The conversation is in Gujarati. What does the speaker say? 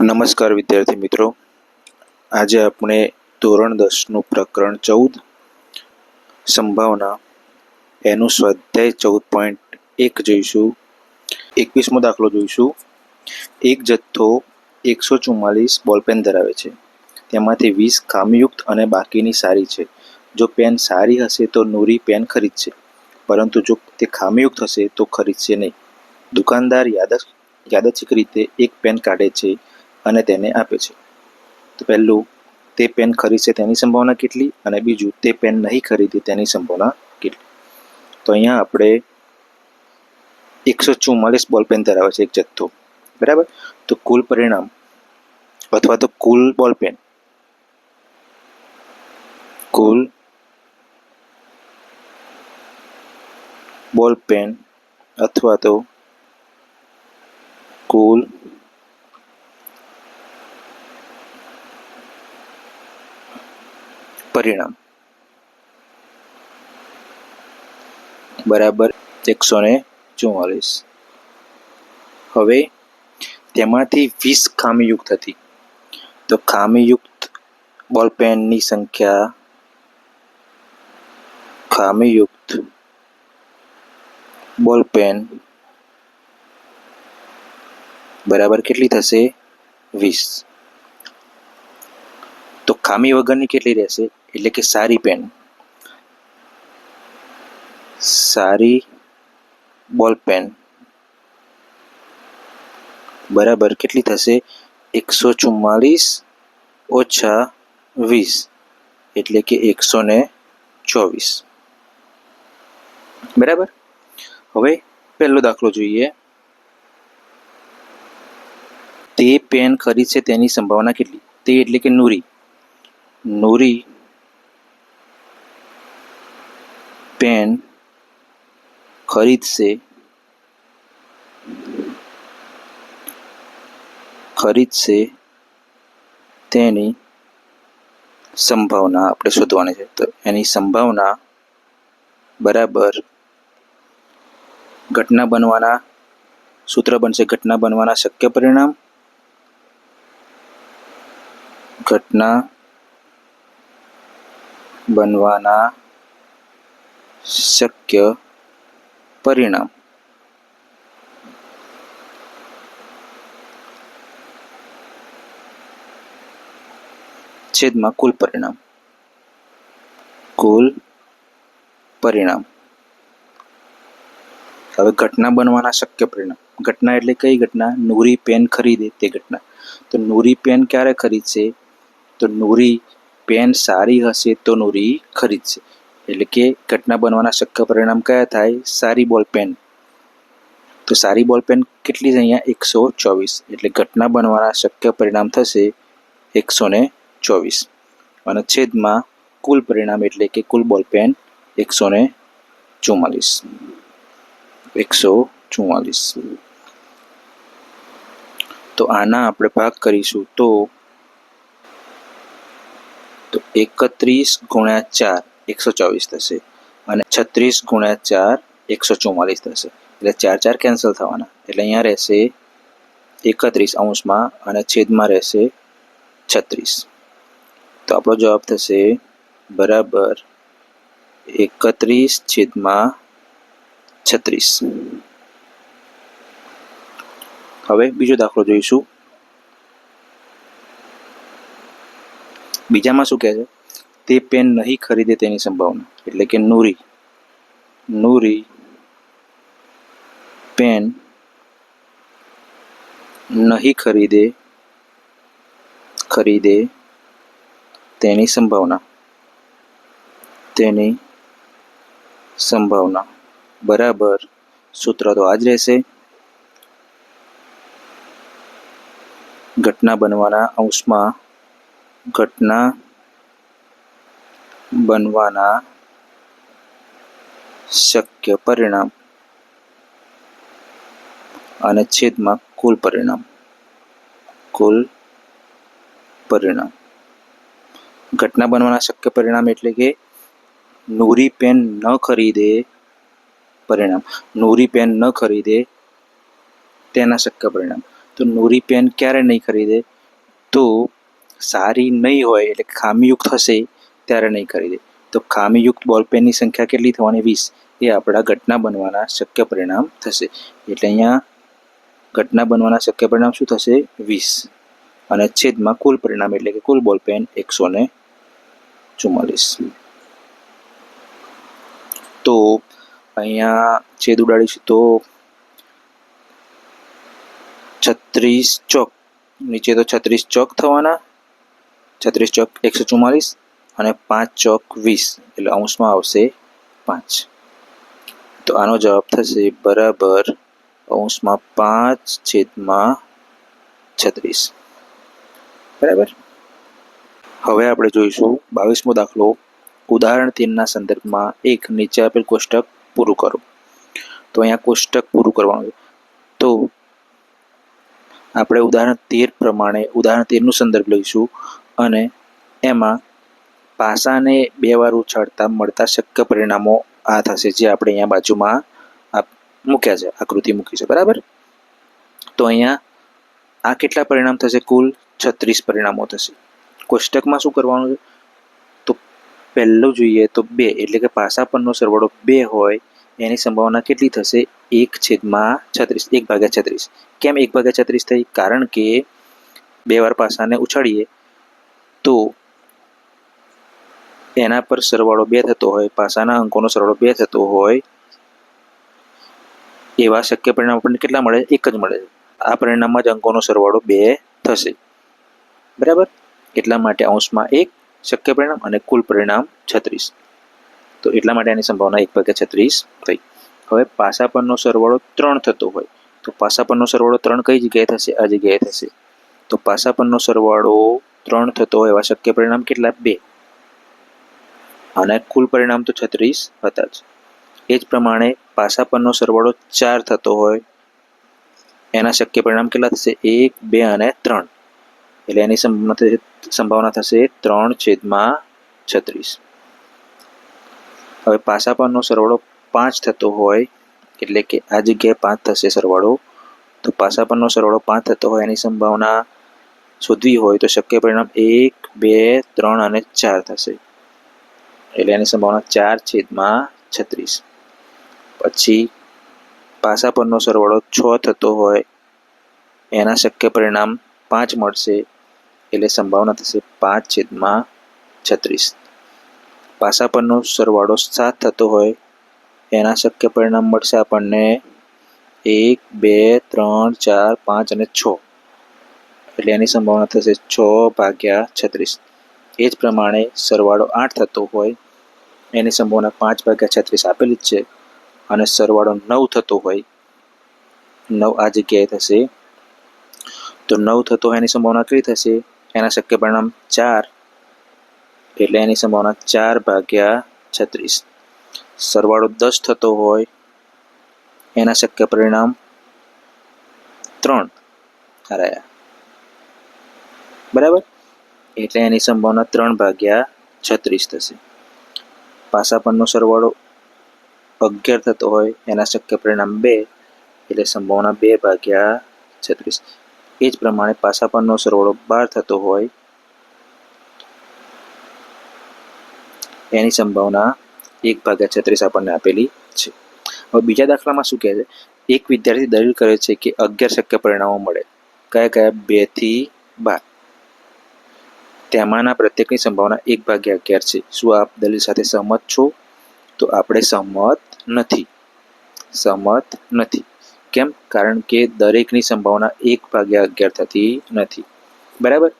નમસ્કાર વિદ્યાર્થી મિત્રો. આજે આપણે ધોરણ દસનું પ્રકરણ ચૌદ સંભાવના એનું સ્વાધ્યાય ચૌદ પોઈન્ટ એક જોઈશું. એકવીસમો દાખલો જોઈશું. એક જથ્થો એકસો ચુમ્માલીસ બોલપેન ધરાવે છે. તેમાંથી વીસ ખામીયુક્ત અને બાકીની સારી છે. જો પેન સારી હશે તો નૂરી પેન ખરીદશે પરંતુ જો તે ખામીયુક્ત હશે તો ખરીદશે નહીં. દુકાનદાર યાદ યાદચ્છિક રીતે એક પેન કાઢે છે. અને તેને આપે છે. તો પહેલું, તે પેન ખરીદશે તેની સંભાવના કેટલી? અને બીજું, તે પેન નહીં ખરીદે તેની સંભાવના કેટલી? તો અહીંયા આપણે એકસો ચુમ્માલીસ બોલ પેન ધરાવે છે એક જથ્થો. બરાબર? તો કુલ પરિણામ, અથવા તો કુલ બોલ પેન, કુલ બોલ પેન, અથવા તો કુલ પરિણામ. બરાબર એકસો ને ચુમ્માલીસ હવે તેમાંથી વીસ ખામીયુક્ત હતી. તો ખામીયુક્ત બોલ પેનની સંખ્યા ખામીયુક્ત બોલ પેન બરાબર કેટલી થશે? વીસ. તો ખામી વગરની કેટલી રહેશે? એટલે કે સારી પેન સારી બોલ પેન બરાબર કેટલી થશે એકસો ચુમ્માલીસ ઓછા વીસ એટલે કે એકસો ને ચોવીસ બરાબર હવે પહેલો દાખલો જોઈએ તે પેન ખરીદશે તેની સંભાવના કેટલી તે એટલે કે નૂરી નૂરી પેન ખરીદશે ખરીદશે તેની સંભાવના આપણે શોધવાની છે. તો એની સંભાવના બરાબર ઘટના બનવાના સૂત્ર બનશે. ઘટના બનવાના શક્ય પરિણામ, ઘટના બનવાના શક્ય પરિણામ. છેદમાં કુલ પરિણામ. કુલ પરિણામ. હવે ઘટના બનવાના શક્ય પરિણામ. ઘટના એટલે કઈ ઘટના? નૂરી પેન ખરીદે તે ઘટના. તો નૂરી પેન ક્યારે ખરીદશે? તો નૂરી પેન સારી હશે તો નૂરી ખરીદશે. એટલે કે ઘટના બનવાના શક્ય પરિણામ કયા થાય? સારી બોલ પેન. તો સારી બોલ પેન કેટલી અહીંયા? એકસો ચોવીસ. એટલે ઘટના બનવાના શક્ય પરિણામ થશે એકસો ને ચોવીસ. અને છેદમાં કુલ પરિણામ એટલે કે કુલ બોલ પેન એકસો ને ચુમ્માલીસ એકસો ચુમ્માલીસ તો આના આપણે ભાગ કરીશું તો એકત્રીસ ગુણ્યા ચાર. એકસો ચોવીસ થશે અને છત્રીસ ગુણ્યા ચાર એકસો ચુમ્માલીસ થશે. એટલે ચાર ચાર કેન્સલ થવાના. એટલે અહીંયા રહેશે એકત્રીસ અંશમાં અને છેદમાં રહેશે છત્રીસ. તો આપણો જવાબ થશે બરાબર એકત્રીસ છેદમાં છત્રીસ. હવે બીજો દાખલો જોઈશું. બીજામાં શું કહે છે? તે પેન નહીં ખરીદે તેની સંભાવના. એટલે કે નૂરી. નૂરી પેન નહીં ખરીદે ખરીદે તેની સંભાવના. તેની સંભાવના. બરાબર. સૂત્ર તો આ જ રહેશે. ઘટના બનવાના અંશમાં ઘટના બનવાના શક્ય પરિણામ અને છેદમાં કુલ પરિણામ. કુલ પરિણામ. ઘટના બનવાના શક્ય પરિણામ એટલે કે નૂરી પેન ન ખરીદે પરિણામ. નૂરી પેન ન ખરીદે તેના શક્ય પરિણામ. તો નૂરી પેન ક્યારે નહીં ખરીદે? તો સારી નહીં હોય એટલે ખામીયુક્ત હશે ત્યારે નહીં ખરીદે તો ખામીયુક્ત બોલ પેનની સંખ્યા કેટલી થવાની? વીસ. એ આપણા ઘટના બનવાના શક્ય પરિણામ થશે. એટલે અહીંયા ઘટના બનવાના શક્ય પરિણામ શું થશે? વીસ. અને છેદમાં કુલ પરિણામ એટલે કે કુલ બોલ પેન એકસો ને ચુમ્માલીસ તો અહીંયા છેદ ઉડાડીશું તો છત્રીસ ચોક. નીચે તો છત્રીસ ચોક થવાના. છત્રીસ ચોક એકસો ચુમ્માલીસ અને પાંચ ચોક વીસ, એટલે અંશમાં આવશે પાંચ. તો આનો જવાબ થશે બરાબર અંશમાં પાંચ છેદમાં છત્રીસ. બરાબર? હવે આપણે જોઈશું બાવીસમો દાખલો. ઉદાહરણ તીનના સંદર્ભમાં એક, નીચે આપેલ કોષ્ટક પૂરું કરો. તો અહીંયા કોષ્ટક પૂરું કરવાનું છે. તો આપણે ઉદાહરણ તેર પ્રમાણે, ઉદાહરણ તેરનું સંદર્ભ લઈશું અને એમાં પાસાને બે વાર ઉછાળતા મળતા શક્ય પરિણામો આ થશે જે આપણે અહીંયા બાજુમાં મૂક્યા છે, આકૃતિ મૂકી છે, બરાબર? તો અહીંયા આ કેટલા પરિણામ થશે? કુલ છત્રીસ પરિણામો થશે. કોષ્ટકમાં શું કરવાનું છે? તો પહેલું જોઈએ તો બે, એટલે કે પાસા પરનો સરવાળો બે હોય, એની સંભાવના કેટલી થશે? એક છેદમાં છત્રીસ, એક ભાગ્યા છત્રીસ. કેમ એક ભાગ્યા છત્રીસ થઈ? કારણ કે બે વાર પાસાને ઉછાળીએ, તો એના પર સરવાળો બે થતો હોય, પાસાના અંકોનો સરવાળો બે થતો હોય, એવા શક્ય પરિણામ આપણને કેટલા મળે? એક જ મળે. આ પરિણામમાં જ અંકોનો સરવાળો બે થશે. બરાબર? એટલા માટે અંશમાં એક, શક્ય પરિણામ અને કુલ પરિણામ છત્રીસ. તો એટલા માટે એની સંભાવના એક ભાગ્યા છત્રીસ થઈ. હવે પાસા પરનો સરવાળો ત્રણ થતો હોય. તો પાસા પરનો સરવાળો ત્રણ કઈ જગ્યાએ થશે? આ જગ્યાએ થશે. તો પાસા પરનો સરવાળો ત્રણ થતો હોય એવા શક્ય પરિણામ કેટલા? બે. અને કુલ પરિણામ તો છત્રીસ હતા જ. એ જ પ્રમાણે પાસા પરનો સરવાળો ચાર થતો હોય, એના શક્ય પરિણામ કેટલા થશે? એક, બે અને ત્રણ. એટલે એની સંભાવના થશે ત્રણ છેદમાં છત્રીસ. હવે પાસા પરનો સરવાળો પાંચ થતો હોય, એટલે કે આ જગ્યાએ પાંચ થશે સરવાળો, તો પાસા પરનો સરવાળો પાંચ થતો હોય એની સંભાવના શોધવી હોય તો શક્ય પરિણામ એક, બે, ત્રણ અને ચાર થશે. એટલે એની સંભાવના ચાર છેદમાં છત્રીસ. પછી પાસા પરનો સરવાળો છ થતો હોય, એના શક્ય પરિણામ પાંચ મળશે, એટલે સંભાવના થશે પાંચ છેદમાં છત્રીસ. પાસા પરનો સરવાળો સાત થતો હોય, એના શક્ય પરિણામ મળશે આપણને એક, બે, ત્રણ, ચાર, પાંચ અને છ. એટલે એની સંભાવના થશે છ ભાગ્યા છત્રીસ. એ જ પ્રમાણે સરવાળો આઠ થતો હોય, એની સંભાવના પાંચ ભાગ્યા છત્રીસ આપેલી જ છે. અને સરવાળો નવ થતો હોય, નવ આ જગ્યાએ થશે. તો નવ થતો હોય એની સંભાવના કઈ થશે? એના શક્ય પરિણામ ચાર, એટલે એની સંભાવના ચાર ભાગ્યા છત્રીસ. સરવાળો દસ થતો હોય, એના શક્ય પરિણામ ત્રણ. રહ્યા. બરાબર? એટલે એની સંભાવના ત્રણ ભાગ્યા છત્રીસ થશે. પાસા પરનો સરવાળો અગિયાર થતો હોય, એના શક્ય પરિણામ બે, એટલે સંભાવના બે ભાગ્યા છત્રીસ. એ જ પ્રમાણે પાસા પરનો સરવાળો બાર થતો હોય, એની સંભાવના એક ભાગ્યા છત્રીસ આપણને આપેલી છે. હવે બીજા દાખલામાં શું કહે છે? એક વિદ્યાર્થી દલીલ કરે છે કે અગિયાર શક્ય પરિણામો મળે. કયા કયા? બેથી બાર. તેમાંના પ્રત્યેકની સંભાવના એક ભાગ્યા અગિયાર છે. શું આપ દલીલ સાથે સહમત છો? તો આપણે સહમત નથી. સહમત નથી. કેમ? કારણ કે દરેકની સંભાવના એક ભાગ્યા અગિયાર થતી નથી. બરાબર?